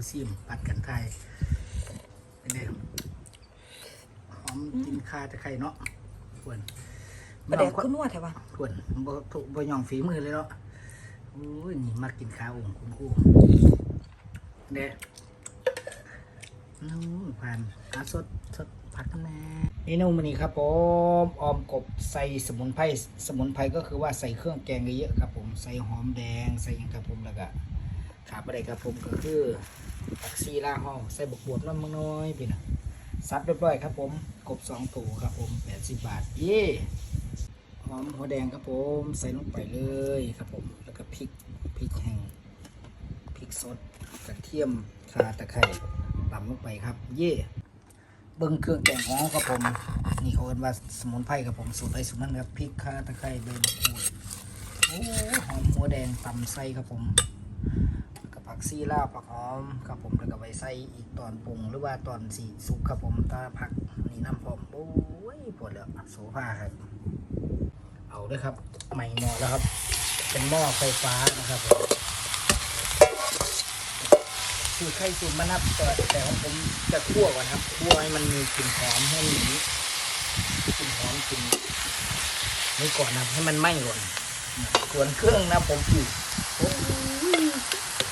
คู่ซิมปัดกันไทยเป็นไงหอมกินคาตะไคร่เนาะควรประเด็กคุณนวดใช่ปะควรบ่ถูกบ่ย่องฝีมือเลยเนาะโอ้ยนี่มากินข้าวองคุณครูเด้อืมผ่านอาสดสดผัดกันแน่นี่นูมันนี่ครับผมออมกบใส่สมุนไพรสมุนไพรก็คือว่าใส่เครื่องแกงเยอะๆครับผมใส่หอมแดงใส่หยังครับผมแล้วก็ขาดไปได้ครับผมก็คือ ผักซีล่าห้องใส่บกบวบน้ำมันน้อยพี่นะซับเรียบร้อยครับผมกบสองตัวครับผมแปดสิบบาทเย่หอมหัวแดงครับผมใส่ลงไปเลยครับผมแล้วก็พริกพริกแห้งพริกสดกระเทียมข่าตะไคร้ตำลงไปครับ เย่เบิ้งเครื่องแกงของครับผมนี่เขาเรียกว่าสมุนไพรครับผมสูตรไทยสูตรมันครับพริกข่าตะไคร้ใบมะกรูดโอ้หอมหัวแดงตำไส้ครับผม ซีลาผักหอมครับผมแล้วก็ไว้ใส่อีกตอนปรุงหรือว่าตอนสีสุกครับผมถ้าผักนี่น้ำพร้อมโอ้ยปวดแล้วโซฟาครับ เอาด้วยครับใหม่หม้อแล้วครับ เป็นหม้อไฟฟ้านะครับผมสูตรไข่สูตรมันครับแต่แต่ของผมจะคั่วก่อนครับคั่วให้มันมีกลิ่นหอมให้มีกลิ่นหอมกลิ่นนี่ก่อนนะให้มันไหม้ก่อนส่วนเครื่องนะผมอีกโอ้ย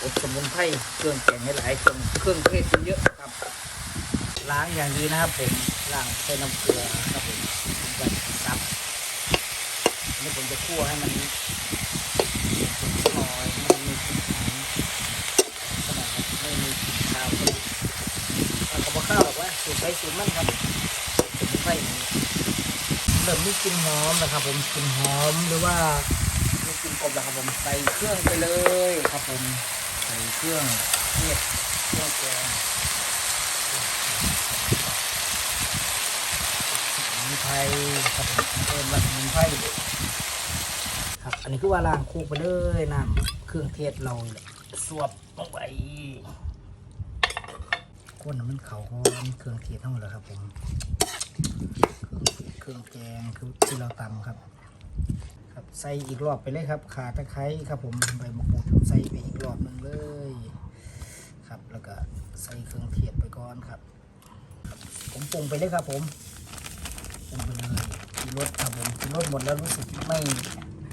อบสมุนไพรเครื่องแกงให้หลายเครื่องเครื่องเทศเยอะครับ ล้างอย่างดีนะครับผมล้างใส่น้ำเกลือครับผมแบบซับนนี้ผมจะคั่วให้มันหอยให้มันมีกลิ่นขนาดไม่มีกลิ่นคาวครับอกับข้าวหรอกว่าสูตรไปสูตรมันครับสูตรไปเริ่มมีกลิ่นหอมนะครับ ผมกลิ่นหอมหรือว่ามีกลิ่นกบแล้วครับผมใส่เครื่องไปเลยครับผม เครื่องเทศเครื่องแกงสมุนไพรครับเอิญว่าสมุนไพรครับ อันนี้คือว่าล้างคุกไปเลยน้ำเครื่องเทศเราสวบลงไปคนน่ะมันเขาหอมเครื่องเทศทั้งหมดเลยครับผม เครื่องเทศเครื่องแกงคือที่เราตำครับ ใส่อีกรอบไปเลยครับ ขาตะไคร้ครับผมใบมะกรูดใส่ไปอีกรอบหนึ่งเลย ครับ แล้วก็ใส่เครื่องเทศไปก่อนครับ ผมปรุงไปเลยครับ ผมปรุงไปเลยกินรสครับผมกินรสหมดแล้วรู้สึกไม่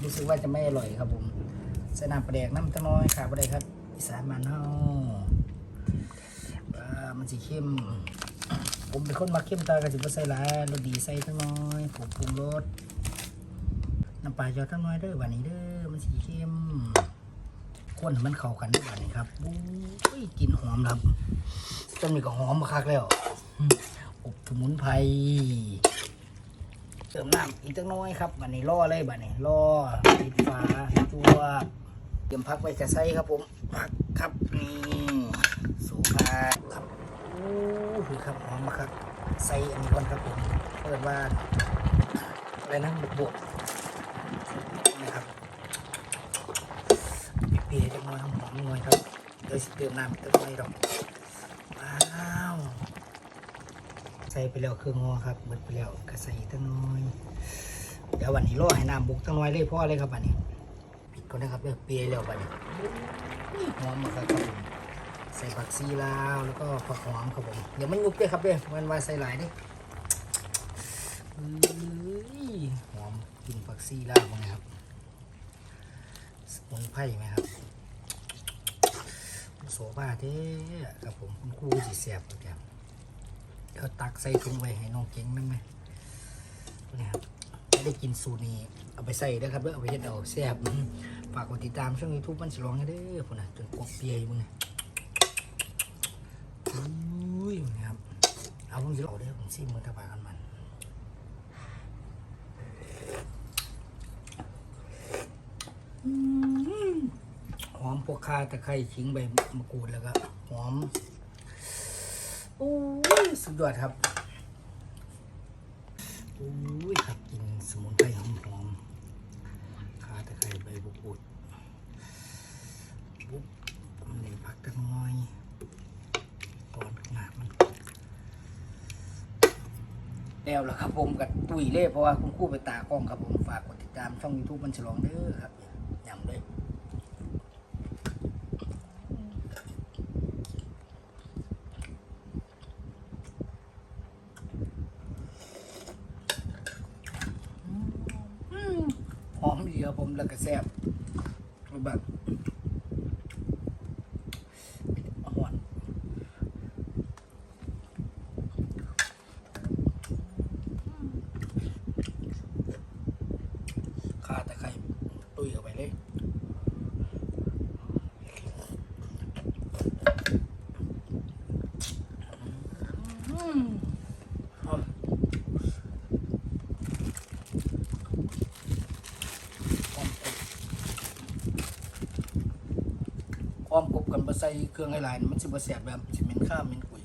รู้สึกว่าจะไม่อร่อยครับผมใส่น้ำปลาแดกน้ำตะน้อยขาปลาแดกครับอีสานมันเฮาอ่ามันสีเข้มผมเป็นคนมักเข้มตากระสิบใส่หลายรสดีใส่ตั้งน้อยผมปรุงรส น้ำปลาเยอะตั้งน้อยเด้อวันนี้เด้อมันสีเข้มคนมันเข้ากันด้วยวันนี้ครับอุ้ยกลิ่นหอมครับต้นนี้ก็หอมมาคักแล้วอบสมุนไพรเติมน้ำอีกจักหน้อยครับบันนี้ล่อเลยบันนี้ล่อปิดฝาจัวเตรียมพักไว้จะใส่ครับผมพักครับนี่สูคาครับโอ้คือครับหอมมาครับใส่อันนี้ก่อนครับผมเปิดว่าอะไรนะบวกบวกนะครับ เตียวๆจักหน้อยหอมๆหน่อยครับเดี๋ยวสิเติมน้ำอีกจักหน้อยดอกว้าวใส่ไปแล้วเครื่องงอครับเบิดไปแล้วก็ใส่ตั้งน้อย เดี๋ยววันนี้รอให้น้ำบุกตั้งน้อยเลยพราะอะไรครับวันนี้ปิดก่อนนะครับเด้อเปรี้ยวแล้ววันนี้หอมมากครับผมใส่ผักซีลาวแล้วก็ผักหอมครับผมเดี๋ยวมันยุบด้วยครับเด้อมันว่าใส่หลายด้อื้อหอมกินผักซีลาวมั้งครับสมุนไพรไหมครับ โซฟาเท่ครับผมคุณครูสีเสียบครับเดี๋ยวตักใส่ถุงไว้ให้น้องเก่งนั่นไหมนี่ครับได้กินสูตรนี้เอาไปใส่ได้ครับเด้อเอาไปเฮ็ดเอาแซ่บฝากกดติดตามช่องยูทูบมันฉลองให้เด้อพุ่นนะจนกบเปียอยู่มึงนะอุ้ยนี่ครับเอาผมสิเอาเด้อผมซิมมือตะบากันมันอืม อมพวกข่าตะไคร้ขิงใบมะกรูดแล้วก็หอมโอ้ยสุดยอดครับโอ้ยครับกินสมุนไพรหอมๆขาตะไคร้ใบบุกุดปุ๊บมันเลยผักตะน้อยตอนข้างหน้ามันแล้วล่ะครับผมกับตุยเล่เพราะว่าคุณครู่ไปตากล้องครับผมฝากกดติดตามช่อง YouTube มันฉลองเด้อครับยำเลย ยวผมแล้วก็แซ่บแบบหวานข้าตะไคร้ตุยเข้าไปเลย อืมหอมหอมกบห อมกบกันบะใส่เครื่องให้หลายนี่มันสิบะแสบแบบสิเหม็นข้าวเหม็นกุย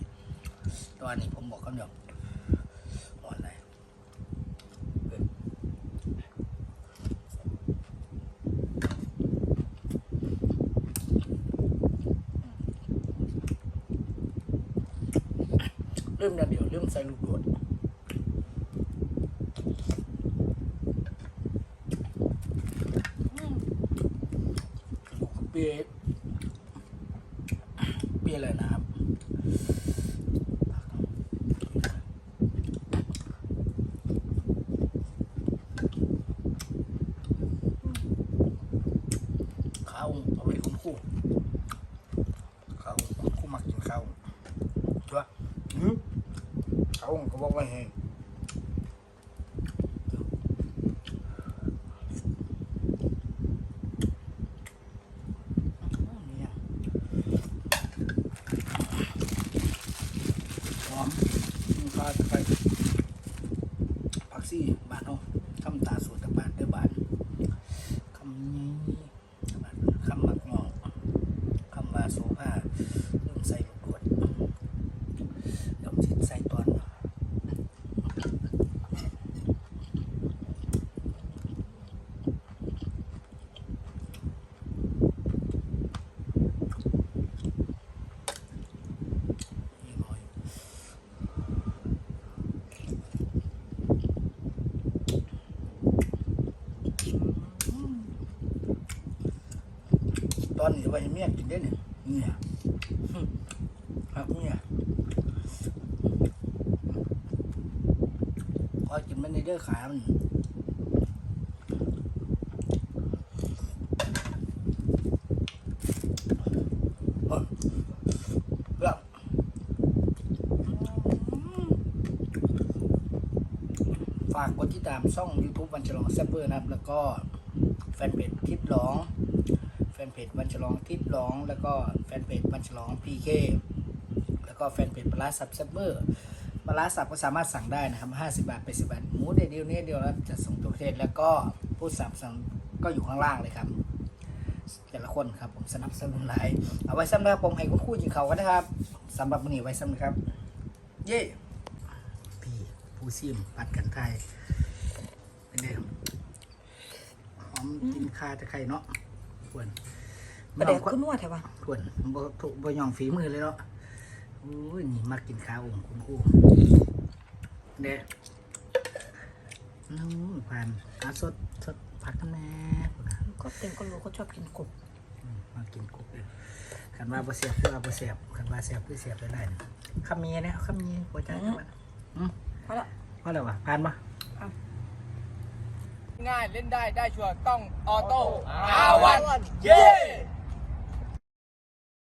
แตัวานี้ผมบอกคำเดียวอ่อนเลยเออเริ่มแล้วเดี๋ยวเริ่มใส่ลูกโดดอืมลูกเปียเปียอะไรนะครับ ข้าวเอาไว้ คุณครู่ข้าคู่มักกินข้าวชัวหืมข้าวก็บอกไว้ให้เนี่ยหอมข้าไปผักซี่บานเอาคำตาสูตรกับบานเด้อบาน คำนี้คำมักงอกคำว่าโซภาเริ่มใส่ลูกดวดเดี๋ยวสิใส่ตอนอีกหน่อยตอนนี้ ไว้ให้เมียกินได้เนี่ยเนี่ยหึครับเมียพอกินมันในเด้อขามันบ่ฝากกดติดตามช่อง YouTube วันฉลองแซบเบอร์นะครับ แล้วก็แฟนเพจทิดร้อง นเพจวันฉลองทิดร้อง แล้วก็แฟนเพจวันฉลองพีเคแล้วก็แฟนเพจปลาร้าสับแซบเบอร์ปลาร้าสับก็สามารถสั่งได้นะครับ 50 บาทไป10บาท หมูเดียวเนี้เดียวแล้วจะส่งตัวประเทศ แล้วก็ผู้สั่งสั่งก็อยู่ข้างล่างเลยครับ แต่ละคนครับผมสนับสนุนหลาย เอาไว้สำหรับผมให้คุณครู่จิงเขากันนะครับสำหรับวันนี้ไว้สำหรับครับ เย้พี่ผู้ซิมปัดกันไทยเป็นไงครับหอมกินคาตะไคร้เนาะ ควรประเดี๋ยวขึ้นนวดแถวะควรบ่ถูกบ่ยองฝีมือเลยเนาะโอ้ยนี่มากินข้าวองคุณครู่เด้นู้นผ่านหาสดสดผักกันแม่พุ่นน่ะก็เต็มก็รู้เขาชอบกินกบอืมมากินกุ๊กเลยขันว่าบ่เสียบคือว่าบ่เสียบขันว่าเสียบคือเสียบได้ไรคำมีเนี่ยคำมีหัวใจจังหวะอืมเพราะละว่าอะไรวะผ่านปะ ง่ายเล่นได้ได้ชัวร์ต้องออโต้อาวันเย้